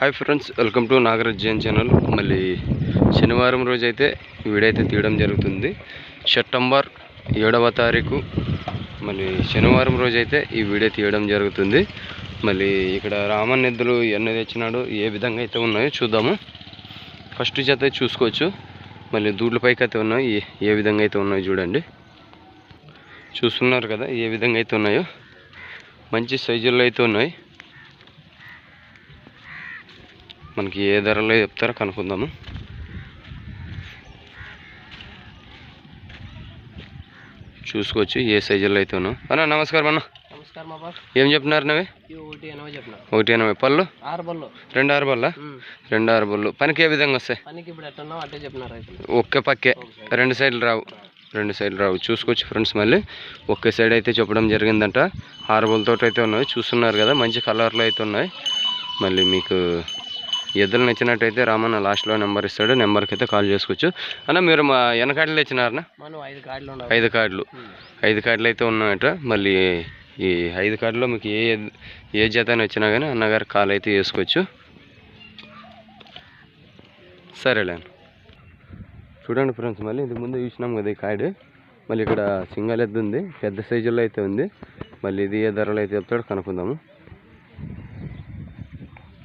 Hi friends welcome to Nagaraj Jain channel. మళ్ళీ శనివారం రోజు అయితే ఈ వీడియో అయితే తీయడం జరుగుతుంది. సెప్టెంబర్ ఏడవ తారీఖు మళ్ళీ శనివారం రోజైతే ఈ వీడియో తీయడం జరుగుతుంది. మళ్ళీ ఇక్కడ రామన్ ఎద్దులు ఎన్ని తెచ్చినాడు ఏ విధంగా అయితే ఉన్నాయో చూద్దాము. ఫస్ట్ చేత చూసుకోవచ్చు. మళ్ళీ దూడ్లపైకి అయితే ఉన్నాయి ఏ- ఏ విధంగా అయితే ఉన్నాయో చూడండి. చూస్తున్నారు కదా ఏ విధంగా అయితే ఉన్నాయో. మంచి సైజుల్లో అయితే ఉన్నాయి. మనకి ఏ ధరలో చెప్తారో కనుక్కుందాము. చూసుకోవచ్చు ఏ సైజుల్లో అయితే ఉన్నావు అన్న నమస్కారం అన్న. నమస్కారం అబ్బా. ఏం చెప్తున్నారు నవి ఒకటి ఎనభై పళ్ళు? ఆరు బళ్ళు రెండు ఆరు బల్ల రెండు ఆరు బళ్ళు పనికి ఏ విధంగా వస్తాయి? పనికి ఇప్పుడు ఎట్టున్నావు అట్టే చెప్పిన రైతులు. ఒకే పక్కే రెండు సైడ్లు రావు. రెండు సైడ్లు రావు. చూసుకోవచ్చు ఫ్రెండ్స్ మళ్ళీ. ఒకే సైడ్ అయితే చెప్పడం జరిగిందంట. ఆరుబులతో అయితే ఉన్నాయి. చూస్తున్నారు కదా మంచి కలర్లో అయితే ఉన్నాయి. మళ్ళీ మీకు ఎద్దులు నచ్చినట్టయితే రామన్న లాస్ట్లో నెంబర్ ఇస్తాడు నెంబర్కి అయితే కాల్ చేసుకోవచ్చు. అన్న మీరు మా ఐదు కార్డులు ఐదు కార్డులు ఐదు కార్డులు అయితే ఉన్నాయట. మళ్ళీ ఈ ఐదు కార్డులో మీకు ఏ ఏ జత అని వచ్చినా కానీ అన్నగారు కాల్ అయితే చేసుకోవచ్చు. సరేలే. చూడండి ఫ్రెండ్స్ మళ్ళీ ఇంతకు ముందు చూసినాం కదా ఈ కార్డు మళ్ళీ ఇక్కడ సింగల్ ఎద్దు ఉంది పెద్ద సైజులో అయితే ఉంది. మళ్ళీ ఇది ఏ ధరలో అయితే చెప్తాడో కనుక్కుందాము ఇదే ఉన్నాం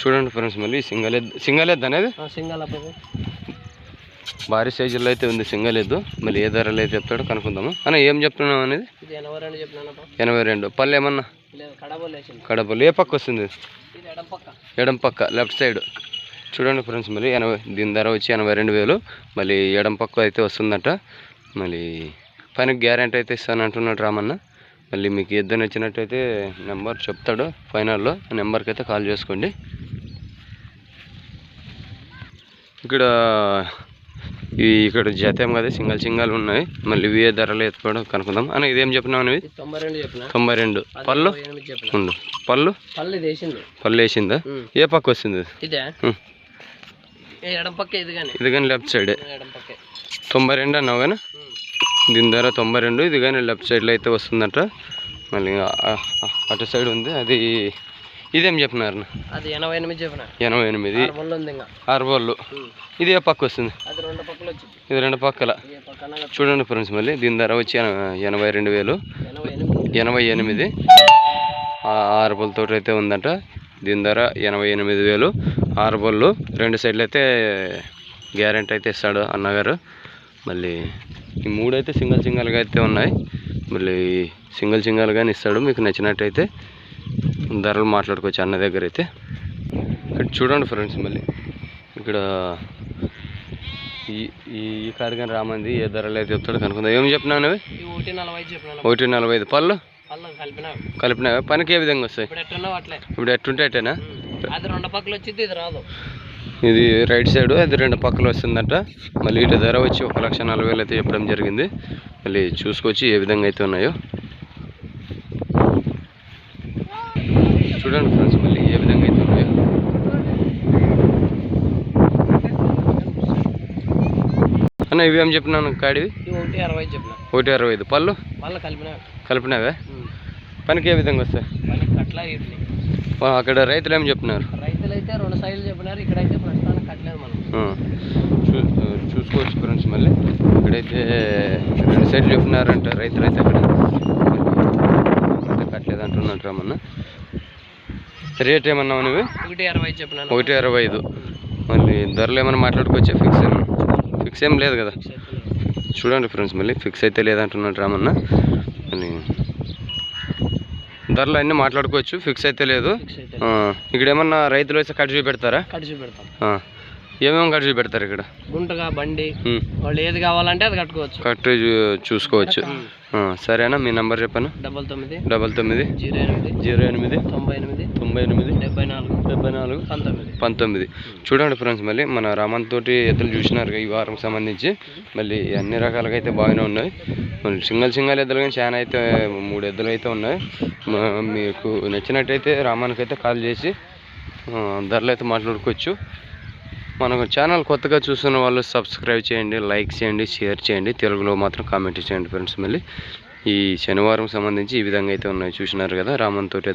చూడండి ఫ్రెండ్స్ మళ్ళీ సింగల్ ఎద్దు. సింగల్ ఎద్దు అనేది? సింగల్ భారీ సైజులో అయితే ఉంది సింగల్ ఎద్దు. మళ్ళీ ఏ ధరలో అయితే చెప్తాడో కనుక్కుందాము. అన్న ఏం చెప్తున్నాం అనేది? ఎనభై రెండు పళ్ళు ఏమన్నా? కడపలు ఏ పక్క వస్తుంది? ఎడం పక్క. Left side. చూడండి ఫ్రెండ్స్ మళ్ళీ ఎనభై దీని ధర వచ్చి ఎనభై రెండు వేలు. మళ్ళీ ఎడం పక్క అయితే వస్తుందట. మళ్ళీ పనికి గ్యారెంటీ అయితే ఇస్తాను అంటున్నాడు రామన్న. మళ్ళీ మీకు ఇద్దరు వచ్చినట్టయితే నెంబర్ చెప్తాడు ఫైనల్లో ఆ నెంబర్కి అయితే కాల్ చేసుకోండి. ఇక్కడ ఈ ఇక్కడ జాతీయం కదా సింగల్ సింగల్ ఉన్నాయి. మళ్ళీ ఇవి ధరలు ఎత్తుకోవడం కనుక్కుందాం. అన్న ఇదేం చెప్పినావు అనేవి తొంభై రెండు పళ్ళు ఉండు. పళ్ళు? పళ్ళు వేసింది. పళ్ళు వేసిందా? ఉమ్. ఏ పక్క వస్తుంది? ఇది? కానీ. లెఫ్ట్ సైడే. తొంభై రెండు అన్నావు కానీ. దీని ధర తొంభై రెండు ఇది కానీ లెఫ్ట్ సైడ్లో అయితే వస్తుందట. మళ్ళీ అటు సైడ్ ఉంది. అది ఇదేం చెప్పినారు? అది ఎనభై ఎనిమిది చెప్పిన. ఎనభై ఎనిమిది. ఆరు బళ్ళు. ఇది ఏ పక్క వస్తుంది? ఇది రెండు పక్కల. చూడండి ఫ్రెండ్స్ మళ్ళీ దీని ధర వచ్చి ఎన- ఎనభై రెండు వేలు. ఎనభై ఎనిమిది. ఆరు బోళ్ళతో అయితే ఉందట. దీని ధర ఎనభై ఎనిమిది వేలు. ఆరు బోళ్ళు. రెండు సైడ్లు అయితే గ్యారెంటీ అయితే ఇస్తాడు అన్నగారు. మళ్ళీ ఈ మూడు అయితే సింగల్ సింగల్గా అయితే ఉన్నాయి. మళ్ళీ సింగల్ సింగల్ కానీ ఇస్తాడు. మీకు నచ్చినట్టయితే ధరలు మాట్లాడుకోవచ్చు అన్న దగ్గర అయితే. ఇక్కడ చూడండి ఫ్రెండ్స్ మళ్ళీ. ఇక్కడ ఈ ఈ కారు కానీ రామంది ఏ ధరలు అయితే చెప్తాడు కనుక్కుందాం. ఏం చెప్పినావు అవి ఒకటి నలభై ఐదు పళ్ళు? కలిపిన కలిపినావా. పనికి ఏ విధంగా వస్తాయి? ఇప్పుడు ఎట్టుంటే అట్టేనా? అది రెండు పక్కలు వచ్చింది ఇది రాదు. ఇది రైట్ సైడ్ అది రెండు పక్కలు వస్తుందంట. మళ్ళీ ఇటు ధర వచ్చి ఒక లక్ష నలభై వేలు అయితే చెప్పడం జరిగింది. మళ్ళీ చూసుకొచ్చి ఏ విధంగా అయితే ఉన్నాయో. చూడండి ఫ్రెండ్స్ మళ్ళీ ఏ విధంగా అయితే ఉన్నాయో. అన్న ఇవి ఏం చెప్పినాను? కాడివి? ఒకటి అరవై చెప్పిన. ఒకటి అరవై ఐదు. పళ్ళు? మళ్ళీ కలిపిన కలిపినావే? పనికి ఏ విధంగా వస్తాయి? అక్కడ రైతులు ఏం చెప్పినారు? అయితే రెండు సైడ్లు చెప్పినారు ఇక్కడైతే ప్రస్తుతానికి కట్టలేదు మనం. చూసుకోవచ్చు ఫ్రెండ్స్ మళ్ళీ. ఇక్కడైతే రెండు సైడ్లు చెప్పినారంట రైతులు అయితే అక్కడ కట్టలేదు అంటున్నట్టు రమ్మన్న రేట్ ఏమన్నావు నువ్వు? ఒకటి అరవై చెప్పినాను. ఒకటి అరవై ఐదు. మళ్ళీ ధరలు ఏమైనా మాట్లాడుకోవచ్చా? ఫిక్స్ ఏమన్నా ఫిక్స్ ఏం లేదు కదా. చూడండి ఫ్రెండ్స్ మళ్ళీ. ఫిక్స్ అయితే లేదంటున్నట్టు రామన్న మళ్ళీ ధరలు అన్నీ మాట్లాడుకోవచ్చు ఫిక్స్ అయితే లేదు. ఇక్కడ ఏమన్నా రైతులు వచ్చి కట్ చూపెడతారా? కడిచి పెడతాం ఆ, ఏమేమి కట్ చూపెడతారు ఇక్కడ? గుంటగా బండి. వాళ్ళు ఏది కావాలంటే అది కట్టుకోవచ్చు. చూ- చూసుకోవచ్చు. సరేనా? మీ నంబర్ చెప్పాను? డబల్ తొమ్మిది డబల్ తొమ్మిది జీరో ఎనిమిది జీరో ఎనిమిది తొంభై ఎనిమిది తొంభై ఎనిమిది డెబ్బై నాలుగు డెబ్బై నాలుగు పంతొమ్మిది. పంతొమ్మిది. చూడండి ఫ్రెండ్స్ మళ్ళీ మన రామన్ తోటి ఎద్దులు చూసినారు ఈ వారం సంబంధించి. మళ్ళీ అన్ని రకాలుగా అయితే బాగానే ఉన్నాయి. మళ్ళీ సింగల్ సింగల్ ఎద్దులు కానీ చాలా అయితే మూడు ఎద్దులు అయితే ఉన్నాయి. మీకు నచ్చినట్టయితే రామానికి అయితే కాల్ చేసి ధరలు అయితే మాట్లాడుకోవచ్చు. మనకు ఛానల్ కొత్తగా చూస్తున్న వాళ్ళు సబ్స్క్రైబ్ చేయండి లైక్ చేయండి షేర్ చేయండి తెలుగులో మాత్రం కామెంట్ చేయండి ఫ్రెండ్స్ మళ్ళీ. ఈ శనివారం సంబంధించి ఈ విధంగా అయితే ఉన్నాయి చూసినారు కదా రామన్ తోటి